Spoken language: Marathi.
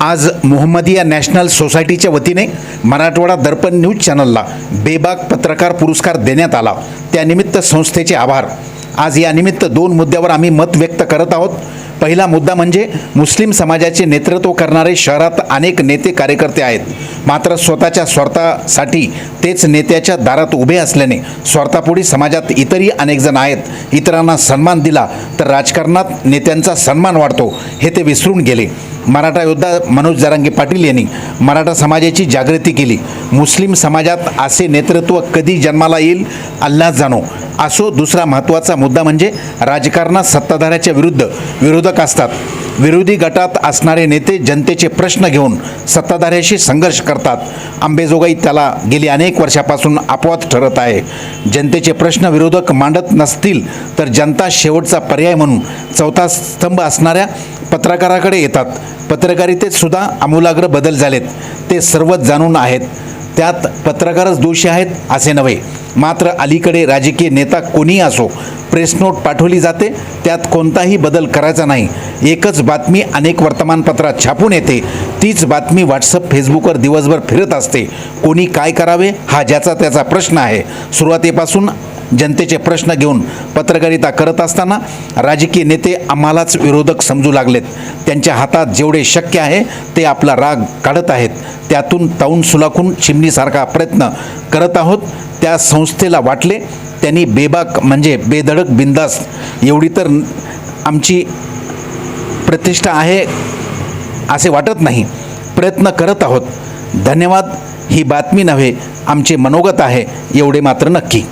आज मोहम्मदिया नॅशनल सोसायटीच्या वतीने मराठवाडा दर्पण न्यूज चॅनलला बेबाग पत्रकार पुरस्कार देण्यात आला. त्यानिमित्त संस्थेचे आभार. आज या निमित्त दोन मुद्द्यावर आम्ही मत व्यक्त करत आहोत. पहिला मुद्दा म्हणजे मुस्लिम समाजाचे नेतृत्व करणारे शहरात अनेक नेते कार्यकर्ते आहेत. मात्र स्वतःच्या स्वार्थासाठी तेच नेत्याच्या दारात उभे असल्याने स्वार्थापुढे समाजात इतरही अनेकजण आहेत. इतरांना सन्मान दिला तर राजकारणात नेत्यांचा सन्मान वाढतो हे ते विसरून गेले. मराठा योद्धा मनोज जरांगे पाटील यांनी मराठा समाजाची जागृती केली. मुस्लिम समाजात असे नेतृत्व कधी जन्माला येईल? अल्लाह जाणो. असो दुसरा महत्त्वाचा मुद्दा म्हणजे राजकारणात सत्ताधाऱ्याच्या विरुद्ध विरोधक असतात. विरोधी गटात असणारे नेते जनतेचे प्रश्न घेऊन सत्ताधाऱ्याशी संघर्ष करतात. आंबेजोगाई त्याला गेली अनेक वर्षापासून अपवाद ठरत आहे. जनतेचे प्रश्न विरोधक मांडत नसतील तर जनता शेवटचा पर्याय म्हणून चौथा स्तंभ असणाऱ्या पत्रकाराकडे येतात. पत्रकारितेत सुद्धा आमूलाग्र बदल झालेत. ते सर्वच जाणून आहेत. त्यात पत्रकारच दोषी आहेत असे नव्हे. मात्र अलीकडे राजकीय नेता कोणी असो प्रेस नोट पाठवली जाते त्यात कोणताही बदल करायचा नाही. एकच बातमी अनेक वर्तमानपत्रात छापून येते तीच बातमी व्हॉट्सअप फेसबुकवर दिवसभर फिरत असते. कोणी काय करावे हा ज्याचा त्याचा प्रश्न आहे. सुरुवातीपासून जनतेचे प्रश्न घेऊन पत्रकारिता करत असताना राजकीय नेते आम्हालाच विरोधक समजू लागलेत. त्यांच्या हातात जेवढे शक्य आहे ते आपला राग काढत आहेत. त्यातून ताऊन सुलाखून चिमणीसारखा प्रयत्न करत आहोत. त्या संस्थेला वाटले त्यांनी बेबाक म्हणजे बेधडक बिंदास एवढी तर आमची प्रतिष्ठा आहे असे वाटत नाही. प्रयत्न करत आहोत. धन्यवाद. ही बातमी नव्हे आमचे मनोगत आहे एवढे मात्र नक्की.